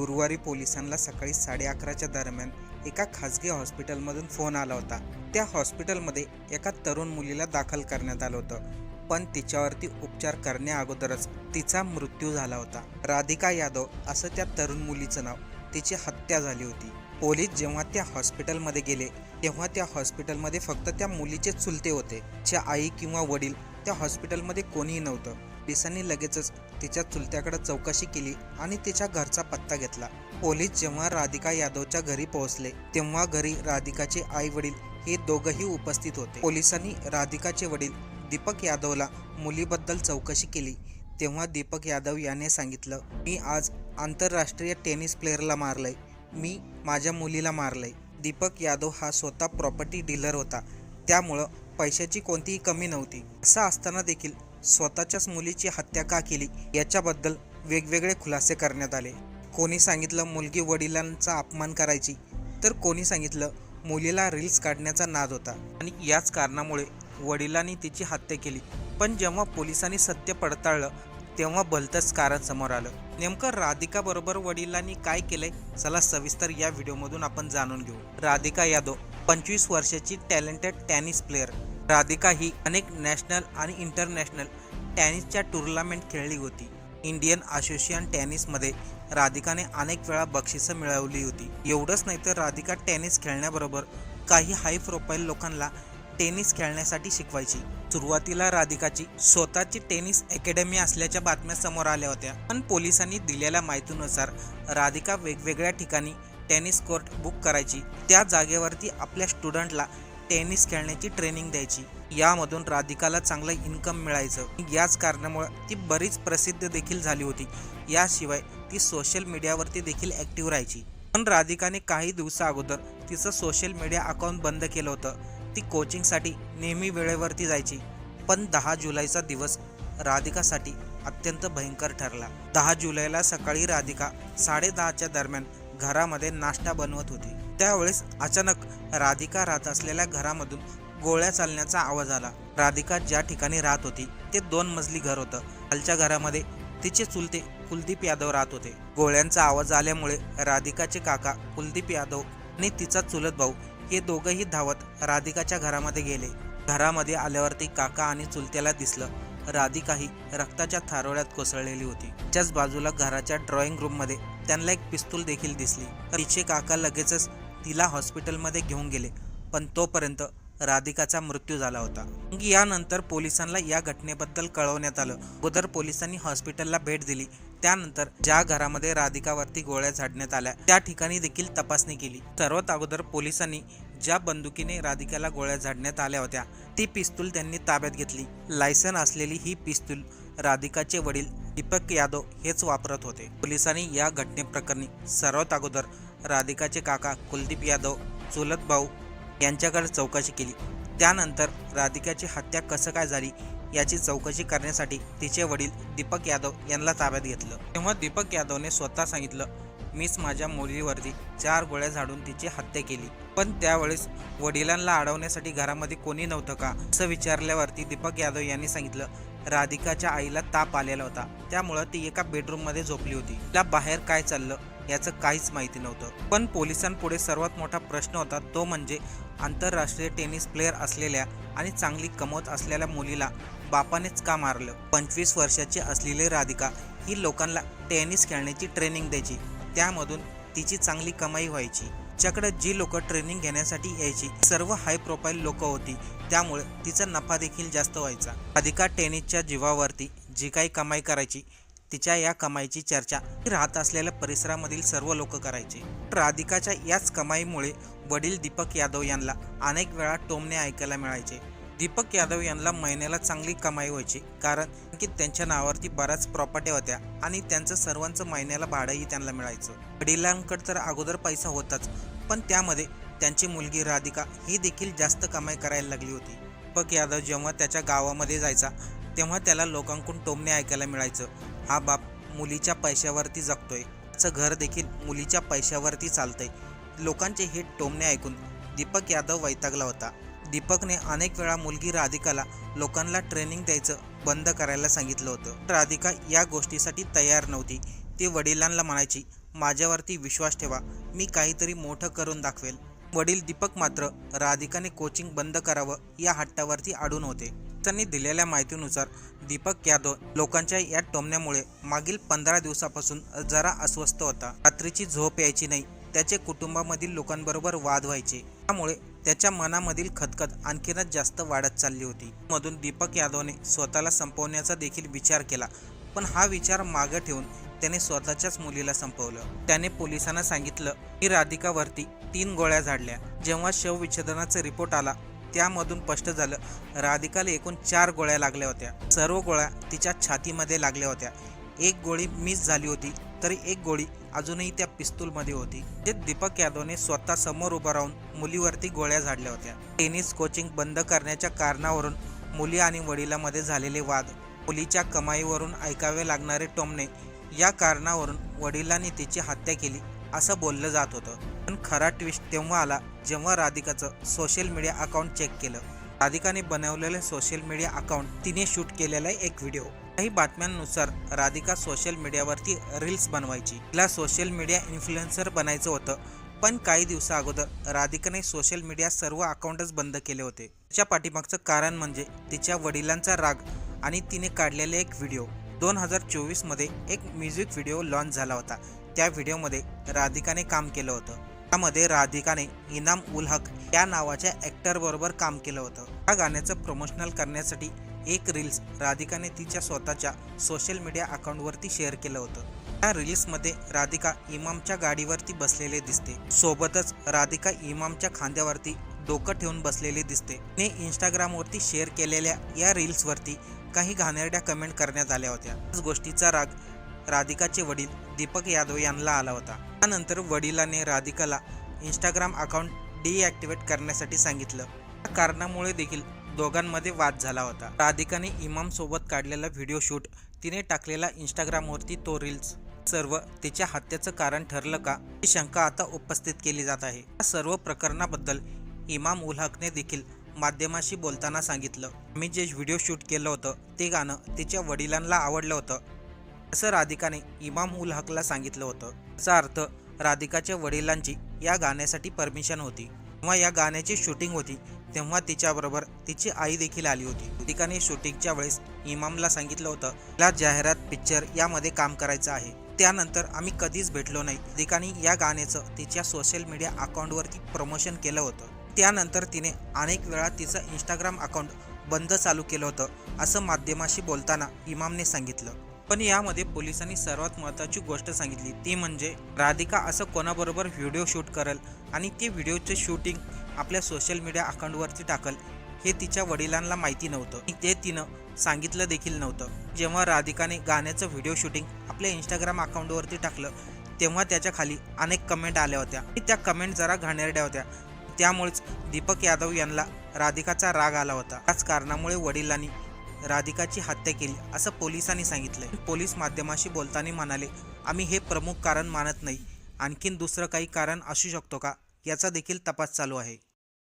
गुरुवारी पोलिसांना सकाळी साडे अकराच्या दरम्यान एका खासगी हॉस्पिटलमधून फोन आला होता. त्या हॉस्पिटलमध्ये एका तरुण मुलीला दाखल करण्यात आलं होतं पण तिच्यावरती उपचार करण्याअगोदरच तिचा मृत्यू झाला होता. राधिका यादव असं त्या तरुण मुलीचं नाव तिची हत्या झाली होती. पोलीस जेव्हा त्या हॉस्पिटलमध्ये गेले तेव्हा त्या हॉस्पिटलमध्ये फक्त त्या मुलीचे चुलते होते. च्या आई किंवा वडील त्या हॉस्पिटलमध्ये कोणीही नव्हतं. पोलिसांनी लगेचच तिच्या चुलत्याकडे चौकशी केली आणि तिच्या घरचा पत्ता घेतला. पोलीस जेव्हा राधिका यादवच्या घरी पोहोचले तेव्हा घरी राधिकाचे आई वडील हे दोघंही उपस्थित होते. पोलिसांनी राधिकाचे वडील दीपक यादवला मुलीबद्दल चौकशी केली. तेव्हा दीपक यादव याने सांगितलं मी आज आंतरराष्ट्रीय टेनिस प्लेअरला मारलंय. मी माझ्या मुलीला मारलंय. दीपक यादव हा स्वतः प्रॉपर्टी डीलर होता. त्यामुळं पैशाची कोणतीही कमी नव्हती. असं असताना देखील स्वतःच्याच मुलीची हत्या का केली? याच्याबद्दल वेगवेगळे खुलासे करण्यात आले. कोणी सांगितलं मुलगी वडिलांचा अपमान करायची तर कोणी सांगितलं मुलीला रील्स काढण्याचा नाद होता. आणि याच कारणामुळे वडिलांनी तिची हत्या केली. पण जेव्हा पोलिसांनी सत्य पडताळलं तेव्हा भलतंच कारण समोर आलं. नेमकं राधिका बरोबर वडिलांनी काय केलंय? चला सविस्तर या व्हिडिओमधून आपण जाणून घेऊ. राधिका यादव पंचवीस वर्षाची टॅलेंटेड टेनिस प्लेअर राधिका ही अनेक नॅशनल आणि इंटरनॅशनल टेनिसच्या टुर्नामेंट खेळली होती. इंडियन असोसिएशन टेनिसमध्ये राधिकाने अनेक वेळा बक्षिसं मिळवली होती. एवढंच नाही तर राधिका टेनिस खेळण्याबरोबर काही हाय प्रोफाईल लोकांना टेनिस खेळण्यासाठी शिकवायची. सुरुवातीला राधिकाची स्वतःची टेनिस अकॅडमी असल्याच्या बातम्या समोर आल्या होत्या. पण पोलिसांनी दिलेल्या माहितीनुसार राधिका वेगवेगळ्या ठिकाणी टेनिस कोर्ट बुक करायची. त्या जागेवरती आपल्या स्टुडंटला टेनिस खेळण्याची ट्रेनिंग द्यायची. यामधून राधिकाला चांगलं इन्कम मिळायचं. याच कारणामुळे ती बरीच प्रसिद्ध देखील झाली होती. याशिवाय ती सोशल मीडियावरती देखील ॲक्टिव्ह राहायची. पण राधिकाने काही दिवसा अगोदर तिचं सोशल मीडिया अकाउंट बंद केलं होतं. ती कोचिंगसाठी नेहमी वेळेवरती जायची. पण दहा जुलैचा दिवस राधिकासाठी अत्यंत भयंकर ठरला. दहा जुलैला सकाळी राधिका साडेदहाच्या दरम्यान घरामध्ये नाश्ता बनवत होती. त्यावेळेस अचानक राधिका राहत असलेल्या घरामधून गोळ्या चालण्याचा आवाज आला. राधिका ज्या ठिकाणी राहत होती ते दोन मजली घर होतं. खालच्या घरामध्ये तिचे चुलते कुलदीप यादव राहत होते. गोळ्यांचा आवाज आल्यामुळे राधिकाचे काका कुलदीप यादव आणि तिचा चुलत भाऊ हे दोघंही धावत राधिकाच्या घरामध्ये गेले. घरामध्ये आल्यावरती काका आणि चुलत्याला दिसलं राधिका ही रक्ताच्या थारोळ्यात कोसळलेली होती. त्याच बाजूला घराच्या ड्रॉइंग रूममध्ये त्यांना एक पिस्तूल देखील दिसली. तिचे काका लगेचच तिला हॉस्पिटलमध्ये घेऊन गेले पण तोपर्यंत राधिकाचा मृत्यू झाला होता. मग यानंतर पोलिसांना या घटनेबद्दल कळवण्यात आलं. अगोदर पोलिसांनी हॉस्पिटलला भेट दिली. त्यानंतर ज्या घरामध्ये राधिकावरती गोळ्या झाडण्यात आल्या त्या ठिकाणी देखील तपासणी केली. सर्वात अगोदर पोलिसांनी ज्या बंदुकीने राधिकाला गोळ्या झाडण्यात आल्या होत्या ती पिस्तूल त्यांनी ताब्यात घेतली. लायसन असलेली ही पिस्तूल राधिकाचे वडील दीपक यादव हेच वापरत होते. पोलिसांनी या घटनेप्रकरणी सर्वात अगोदर राधिकाचे काका कुलदीप यादव चुलत भाऊ यांच्याकडे चौकशी केली. त्यानंतर राधिकाची हत्या कसं काय झाली याची चौकशी करण्यासाठी तिचे वडील दीपक यादव यांना ताब्यात घेतलं. तेव्हा दीपक यादवने स्वतः सांगितलं मीच माझ्या मुलीवरती चार गोळ्या झाडून तिची हत्या केली. पण त्यावेळेस वडिलांना अडवण्यासाठी घरामध्ये कोणी नव्हतं का? असं विचारल्यावरती दीपक यादव यांनी सांगितलं राधिकाच्या आईला ताप आलेला होता. त्यामुळं ती एका बेडरूममध्ये झोपली होती. तिला बाहेर काय चाललं याचं काहीच माहिती नव्हतं. पण पोलिसांपुढे सर्वात मोठा प्रश्न होता तो म्हणजे आंतरराष्ट्रीय टेनिस प्लेअर असलेल्या आणि चांगली कमवत असलेल्या मुलीला बापानेच का मारलं? पंचवीस वर्षाची असलेली राधिका ही लोकांना टेनिस खेळण्याची ट्रेनिंग द्यायची. त्यामधून तिची चांगली कमाई व्हायची. तिच्याकडे जी लोक ट्रेनिंग घेण्यासाठी यायची सर्व हाय प्रोफाईल लोक होती. त्यामुळे तिचा नफा देखील जास्त व्हायचा. राधिका टेनिसच्या जीवावरती जी काही कमाई करायची तिच्या या कमाईची चर्चा राहत असलेल्या परिसरामधील सर्व लोक करायचे. राधिकाच्या याच कमाईमुळे वडील दीपक यादव यांना अनेक वेळा टोमणे ऐकायला मिळायचे. दीपक यादव यांना महिन्याला चांगली कमाई व्हायची. कारण की त्यांच्या नावावरती बऱ्याच प्रॉपर्टी होत्या आणि त्यांचं सर्वांचं महिन्याला भाडंही त्यांना मिळायचं. वडिलांकडे तर अगोदर पैसा होताच पण त्यामध्ये त्यांची मुलगी राधिका ही देखील जास्त कमाई करायला लागली होती. दीपक यादव जेव्हा त्याच्या गावामध्ये जायचा तेव्हा त्याला लोकांकडून टोमणे ऐकायला मिळायचं हा बाप मुलीच्या पैशावरती जगतोय. त्याचं घर देखील मुलीच्या पैशावरती चालतंय. लोकांचे हे टोमणे ऐकून दीपक यादव वैतागला होता. दीपकने अनेक वेळा मुलगी राधिकाला लोकांना ट्रेनिंग द्यायचं बंद करायला सांगितलं होतं. राधिका या गोष्टीसाठी तयार नव्हती. ती वडिलांना म्हणायची माझ्यावरती विश्वास ठेवा मी काहीतरी मोठं करून दाखवेल. वडील दीपक मात्र राधिकाने कोचिंग बंद करावं या हट्टावरती आढून होते. त्यांनी दिलेल्या माहितीनुसार दीपक यादव लोकांच्या या टोमण्यामुळे मागील पंधरा दिवसापासून जरा अस्वस्थ होता. रात्रीची झोप यायची नाही त्याचे कुटुंबामधील लोकांबरोबर वाद व्हायचे. त्यामुळे त्याच्या मनामधील खदखद आणखीनच जास्त वाढत चालली होती. मधून दीपक यादवने स्वतःला संपवण्याचा देखील विचार केला पण हा विचार मागे ठेवून त्याने स्वतःच्याच मुलीला संपवलं. त्याने पोलिसांना सांगितलं की राधिकावरती तीन गोळ्या झाडल्या. जेव्हा शवविच्छेदनाचा रिपोर्ट आला त्यामधून स्पष्ट झालं राधिकाला एकूण चार गोळ्या लागल्या होत्या. सर्व गोळ्या तिच्या छातीमध्ये लागल्या होत्या. एक गोळी मिस झाली होती. तरी एक गोळी अजूनही त्या पिस्तूलमध्ये होती. जे दीपक यादवने स्वतः समोर उभं राहून मुलीवरती गोळ्या झाडल्या होत्या. टेनिस कोचिंग बंद करण्याच्या कारणावरून मुली आणि वडिलामध्ये झालेले वाद मुलीच्या कमाईवरून ऐकावे लागणारे टोमने या कारणावरून वडिलांनी तिची हत्या केली असं बोललं जात होतं. पण खरा ट्विस्ट तेव्हा आला जेव्हा राधिकाचं सोशल मीडिया अकाउंट चेक केलं. राधिकाने बनवलेलं सोशल मीडिया अकाउंट तिने शूट केलेला एक व्हिडिओ काही बातम्यांनुसार राधिका सोशल मीडियावरती रील्स बनवायची. तिला सोशल मीडिया इन्फ्लुएन्सर बनायचं होतं. पण काही दिवसा अगोदर राधिकाने सोशल मीडिया सर्व अकाउंटच बंद केले होते. तिच्या पाठीमागचं कारण म्हणजे तिच्या वडिलांचा राग आणि तिने काढलेले एक व्हिडिओ दोन हजार चोवीसमध्ये एक म्युझिक व्हिडिओ लॉन्च झाला होता. त्या व्हिडिओमध्ये राधिकाने काम केलं होतं. त्यामध्ये राधिकाने इनाम उल हक या नावाच्या ॲक्टरबरोबर काम केलं होतं. त्या गाण्याचं प्रमोशनल करण्यासाठी एक रील्स राधिकाने तिच्या स्वतःच्या सोशल मीडिया अकाउंटवरती शेअर केलं होतं. त्या रील्समध्ये राधिका इमामच्या गाडीवरती बसलेले दिसते. सोबतच राधिका इमामच्या खांद्यावरती डोकं ठेवून बसलेली दिसते. ने इंस्टाग्रामवरती शेअर केलेल्या या रील्सवरती काही घाणेरड्या कमेंट करण्यात आल्या होत्या. त्याच गोष्टीचा राग राधिकाचे वडील दीपक यादव यांना आला होता. त्यानंतर वडिलाने राधिकाला इंस्टाग्राम अकाउंट डिॲक्टिवेट करण्यासाठी सांगितलं. त्या कारणामुळे देखील दोघांमध्ये वाद झाला होता. राधिकाने इमाम सोबत काढलेला व्हिडिओ शूट तिने टाकलेला इंस्टाग्रामवरती तो रील्स सर्व तिच्या हत्येचं कारण ठरलं का? ही शंका आता उपस्थित केली जात आहे. या सर्व प्रकरणाबद्दल इमाम उल हकने देखील माध्यमाशी बोलताना सांगितलं. मी जे व्हिडिओ शूट केलं होतं ते गाणं तिच्या वडिलांना आवडलं होतं असं राधिकाने इमाम उल हकला सांगितलं होतं. याचा अर्थ राधिकाच्या वडिलांची या गाण्यासाठी परमिशन होती. किंवा या गाण्याची शूटिंग होती. तेव्हा तिच्याबरोबर तिची आई देखील आली होती. ऋतिकाने शूटिंगच्या वेळेस इमामला सांगितलं होतं तिला जाहिरात पिक्चर यामध्ये काम करायचं आहे. त्यानंतर आम्ही कधीच भेटलो नाही. ऋतिकाने या गाण्याचं तिच्या सोशल मीडिया अकाउंटवरती प्रमोशन केलं होतं. त्यानंतर तिने अनेक वेळा तिचं इंस्टाग्राम अकाउंट बंद चालू केलं होतं असं माध्यमाशी बोलताना इमामने सांगितलं. पण यामध्ये पोलिसांनी सर्वात महत्त्वाची गोष्ट सांगितली. ती म्हणजे राधिका असं कोणाबरोबर व्हिडिओ शूट करेल आणि ते व्हिडिओचे शूटिंग आपल्या सोशल मीडिया अकाउंटवरती टाकल हे तिच्या वडिलांना माहिती नव्हतं. ते तिनं सांगितलं देखील नव्हतं. जेव्हा राधिकाने गाण्याचं व्हिडिओ शूटिंग आपल्या इंस्टाग्राम अकाउंटवरती टाकलं तेव्हा त्याच्याखाली अनेक कमेंट आल्या होत्या. त्या कमेंट जरा घाणेरड्या होत्या. त्यामुळेच दीपक यादव यांना राधिकाचा राग आला होता. त्याच कारणामुळे वडिलांनी राधिकाची हत्या केली असं पोलिसांनी सांगितलं पोलीस माध्यमाशी बोलताना म्हणाले आम्ही हे प्रमुख कारण मानत नाही. आणखीन दुसरं काही कारण असू शकतो का? याचा देखील तपास चालू आहे.